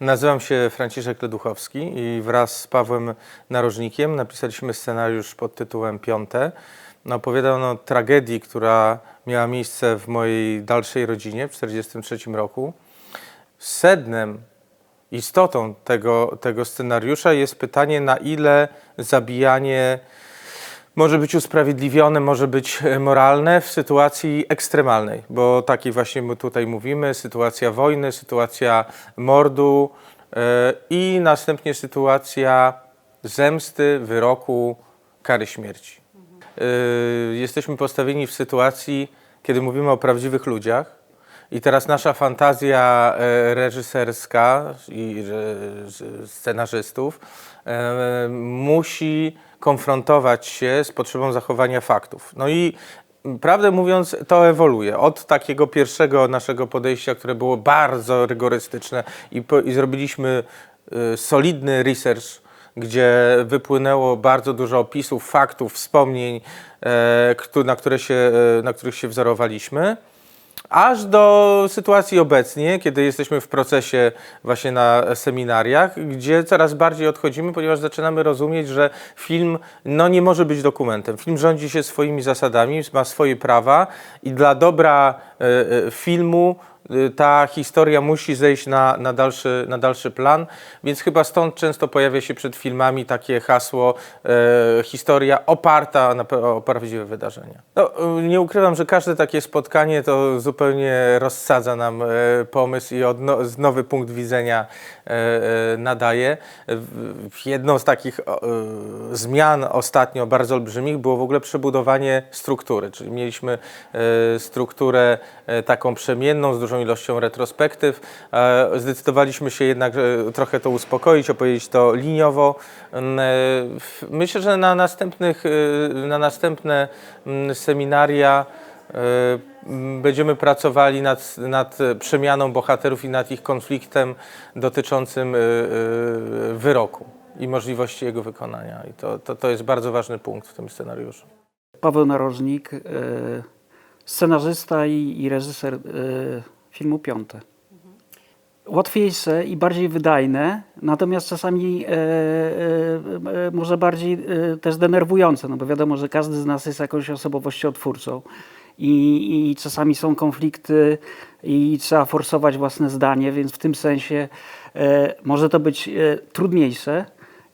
Nazywam się Franciszek Leduchowski i wraz z Pawłem Narożnikiem napisaliśmy scenariusz pod tytułem Piąte. Opowiada on o tragedii, która miała miejsce w mojej dalszej rodzinie w 1943 roku. Sednem, istotą tego, tego scenariusza jest pytanie, na ile zabijanie może być usprawiedliwione, może być e, moralne w sytuacji ekstremalnej, bo takiej właśnie my tutaj mówimy, sytuacja wojny, sytuacja mordu e, i następnie sytuacja zemsty, wyroku, kary śmierci. E, Jesteśmy postawieni w sytuacji, kiedy mówimy o prawdziwych ludziach, i teraz nasza fantazja e, reżyserska i scenarzystów e, musi konfrontować się z potrzebą zachowania faktów. No i prawdę mówiąc, to ewoluuje. Od takiego pierwszego naszego podejścia, które było bardzo rygorystyczne i, po, i zrobiliśmy e, solidny research, gdzie wypłynęło bardzo dużo opisów, faktów, wspomnień, na, które się, na których się wzorowaliśmy aż do sytuacji obecnie, kiedy jesteśmy w procesie właśnie na seminariach, gdzie coraz bardziej odchodzimy, ponieważ zaczynamy rozumieć, że film no, nie może być dokumentem. Film rządzi się swoimi zasadami, ma swoje prawa i dla dobra e, e, filmu ta historia musi zejść na, na, dalszy, na dalszy plan, więc chyba stąd często pojawia się przed filmami takie hasło e, historia oparta na, o prawdziwe wydarzenia. No, e, nie ukrywam, że każde takie spotkanie to zupełnie rozsadza nam e, pomysł i odno, z nowy punkt widzenia e, e, nadaje. Jedną z takich e, zmian ostatnio bardzo olbrzymich było w ogóle przebudowanie struktury, czyli mieliśmy e, strukturę e, taką przemienną z dużą ilością retrospektyw. E, Zdecydowaliśmy się jednak trochę to uspokoić, opowiedzieć to liniowo. Mm, e, Myślę, że na następnych, e, na następne mm, seminaria będziemy pracowali nad, nad przemianą bohaterów i nad ich konfliktem dotyczącym wyroku i możliwości jego wykonania. I to, to, to jest bardzo ważny punkt w tym scenariuszu. Paweł Narożnik, scenarzysta i, i reżyser filmu Piąte. Łatwiejsze i bardziej wydajne, natomiast czasami e, e, e, może bardziej e, też denerwujące, no bo wiadomo, że każdy z nas jest jakąś osobowością twórczą i, i czasami są konflikty i trzeba forsować własne zdanie, więc w tym sensie e, może to być e, trudniejsze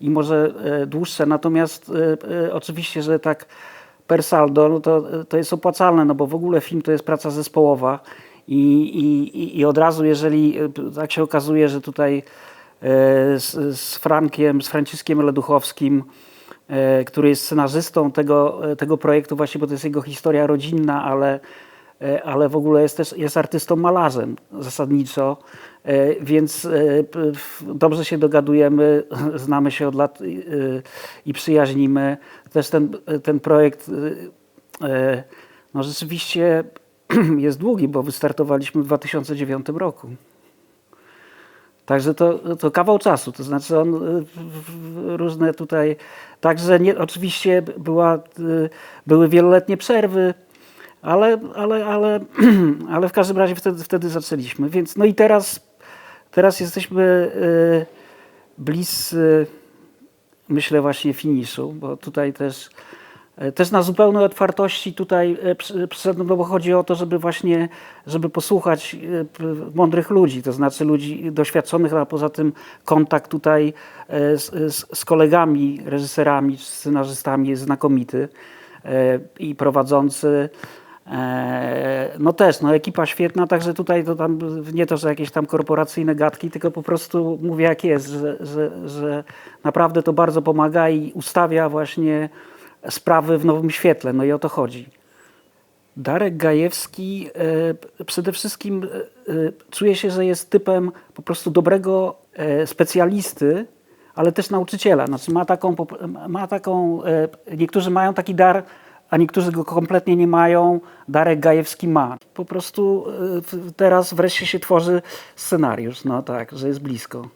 i może e, dłuższe, natomiast e, e, oczywiście, że tak per saldo, no to, to jest opłacalne, no bo w ogóle film to jest praca zespołowa i, i, i- od razu, jeżeli e, tak się okazuje, że tutaj e, z, z Frankiem, z Franciskiem Leduchowskim, e, który jest scenarzystą tego, tego projektu właśnie, bo to jest jego historia rodzinna, ale, ale w ogóle jest też jest artystą malarzem zasadniczo, więc dobrze się dogadujemy, znamy się od lat i- przyjaźnimy. Też ten, ten projekt no rzeczywiście jest długi, bo wystartowaliśmy w 2009 roku. Także to, to kawał czasu, to znaczy on y, różne tutaj, także nie, oczywiście była, y, były wieloletnie przerwy, ale, ale, ale, ale w każdym razie wtedy, wtedy zaczęliśmy. Więc no i teraz, teraz jesteśmy y, bliscy, myślę właśnie finiszu, bo tutaj też Też na zupełnej otwartości tutaj e, przy- przyszedłem, no bo chodzi o to, żeby właśnie, żeby posłuchać e, mądrych ludzi, to znaczy ludzi doświadczonych, a poza tym kontakt tutaj e, z, z, kolegami, reżyserami, scenarzystami jest znakomity e, i prowadzący. e, No też, no ekipa świetna, także tutaj to tam nie to, że jakieś tam korporacyjne gadki, tylko po prostu mówię jak jest, że, że, że naprawdę to bardzo pomaga i ustawia właśnie sprawy w nowym świetle. No i o to chodzi. Darek Gajewski e, przede wszystkim e, e, czuje się, że jest typem po prostu dobrego specjalisty, ale też nauczyciela. Znaczy ma taką, ma taką niektórzy mają taki dar, a niektórzy go kompletnie nie mają. Darek Gajewski ma. Po prostu teraz wreszcie się tworzy scenariusz, no tak, że jest blisko.